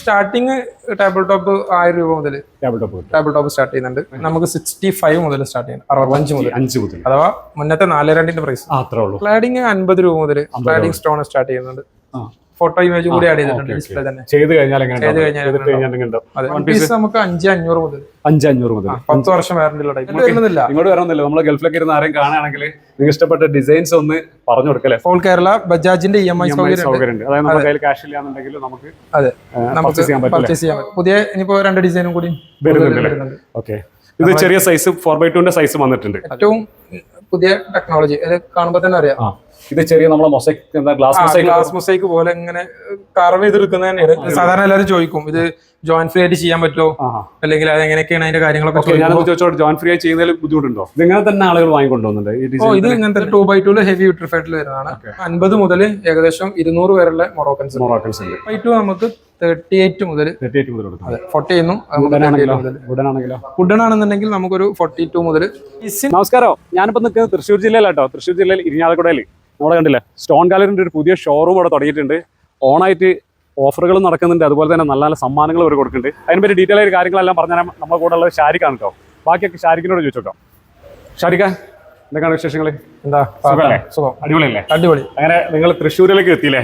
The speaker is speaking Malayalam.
സ്റ്റാർട്ടിങ് ടേബിൾ ടോപ്പ് ആയിരം രൂപ മുതൽ table top table top start ചെയ്യുന്നുണ്ട്. നമുക്ക് സിക്സ്റ്റി ഫൈവ് മുതൽ സ്റ്റാർട്ട് ചെയ്യുന്നത് അറുപത്തഞ്ച് മുതൽ അഞ്ച് മുതൽ അഥവാ മുന്നത്തെ നാല് രണ്ടിന്റെ പ്രൈസ് അത്രേ ഉള്ളൂ. ക്ലാഡിങ് അൻപത് രൂപ മുതൽ ക്ലാഡിങ് സ്റ്റോൺ സ്റ്റാർട്ട് ചെയ്യുന്നുണ്ട്. ഫോട്ടോ ഇമേജ് കൂടി ആഡ് ചെയ്തിട്ടുണ്ട് ഡിസ്പ്ലേ തന്നെ. ചെയ്ത് കഴിഞ്ഞാൽ ചെയ്ത്? കഴിഞ്ഞാൽ പീസ് നമുക്ക് അഞ്ച് അഞ്ഞൂറ് മുതൽ അഞ്ച് അഞ്ഞൂറ് മുതൽ പത്ത് വർഷം വേറെ വരുന്നില്ല. ഇങ്ങോട്ട് വരണമെന്നില്ല നമ്മൾ ഗൾഫിലൊക്കെ ഇരുന്ന് ആരെയും കാണുകയാണെങ്കിൽ നിങ്ങൾക്ക് ഇഷ്ടപ്പെട്ട ഡിസൈൻസ് ഒന്ന് പറഞ്ഞു കൊടുക്കല്ലേ? ഓൾ കേരള ബജാജിന്റെ ഇ എം ഐ സൗകര്യം ഉണ്ട്. അതായത് നമ്മുടെ കയ്യിൽ ക്യാഷ് ഇല്ലാന്നുണ്ടെങ്കിൽ നമുക്ക് അതെ. നമുക്ക് പർച്ചേസ് ചെയ്യാൻ പറ്റും. പുതിയ ഇനിയിപ്പോ രണ്ട് ഡിസൈനും കൂടി? വരുന്നുണ്ട്. ഓക്കെ ഇത് ചെറിയ സൈസ് ഫോർ ബൈ ടുന്റെ സൈസ് വന്നിട്ടുണ്ട്. ഏറ്റവും പുതിയ ടെക്നോളജി അത് കാണുമ്പോൾ തന്നെ അറിയാം. ഇത് ചെറിയ നമ്മളെ മൊസൈക്ക് എന്താ ഗ്ലാസ് മൊസൈക്ക് ഗ്ലാസ് മൊസൈക്ക് പോലെ. ഇങ്ങനെ കാർവ് ചെയ്തെടുക്കുന്ന തന്നെയാണ്. സാധാരണ എല്ലാവരും ചോദിക്കും ഇത് ജോയിൻ ഫ്രീ ആയിട്ട് ചെയ്യാൻ പറ്റുമോ? അല്ലെങ്കിൽ അത് എങ്ങനെയൊക്കെയാണ് അതിന്റെ കാര്യങ്ങളൊക്കെ ചോദിച്ചോട്ടെ ജോയിൻ ഫ്രീ ആയി ചെയ്യുന്നതിൽ ബുദ്ധിമുട്ടുണ്ടോ? ഇങ്ങനെ തന്നെ ആളുകൾ വാങ്ങിക്കൊണ്ടുവന്നുണ്ട് ഓ ഇത് ഇങ്ങനത്തെ ടൂ ബൈ ടൂൽ ഹെവി യൂട്രിഫൈഡിൽ വരുന്നതാണ്. അൻപത് മുതൽ ഏകദേശം ഇരുന്നൂറ് വരെയുള്ള മൊറോക്കൻസ് മൊറോക്കൻസ് ഉണ്ട് ബൈ ടു നമുക്ക് തേർട്ടി എയ്റ്റ് മുതൽ തേർട്ടി എയ്റ്റ് മുതൽ. ഫോർട്ടി വുഡൻ വുഡൻ ആണെന്നുണ്ടെങ്കിൽ നമുക്കൊരു ഫോർട്ടി ടു മുതൽ നമസ്കാരം. ഞാനിപ്പോൾ നിൽക്കുന്നത് തൃശ്ശൂർ ജില്ലയിലാട്ടോ. തൃശ്ശൂർ ജില്ലയിൽ ഇരിഞ്ഞാലക്കുടയിൽ നമ്മളെ കണ്ടില്ലേ? സ്റ്റോൺ ഗാലറിന്റെ ഒരു പുതിയ ഷോറൂം അവിടെ തുടങ്ങിയിട്ടുണ്ട്. ഓണായിട്ട് ഓഫറുകളും നടക്കുന്നുണ്ട്. അതുപോലെ തന്നെ നല്ല നല്ല സമ്മാനങ്ങൾ അവർ കൊടുക്കുന്നുണ്ട്. അതിനെപ്പറ്റി ഡീറ്റെയിൽ ആയിട്ട് കാര്യങ്ങളെല്ലാം പറഞ്ഞാൽ നമ്മുടെ കൂടെ ഉള്ളത് ഷാരിഖാണ് കേട്ടോ ബാക്കിയൊക്കെ ഷാരിഖിനോട് ചോദിച്ചോട്ടോ. ഷാരിഖ എന്തൊക്കെയാണ് വിശേഷങ്ങൾ എന്താ? സുഖം. അടിപൊളിയല്ലേ? അടിപൊളി. അങ്ങനെ നിങ്ങൾ തൃശ്ശൂരിലേക്ക് എത്തിയില്ലേ?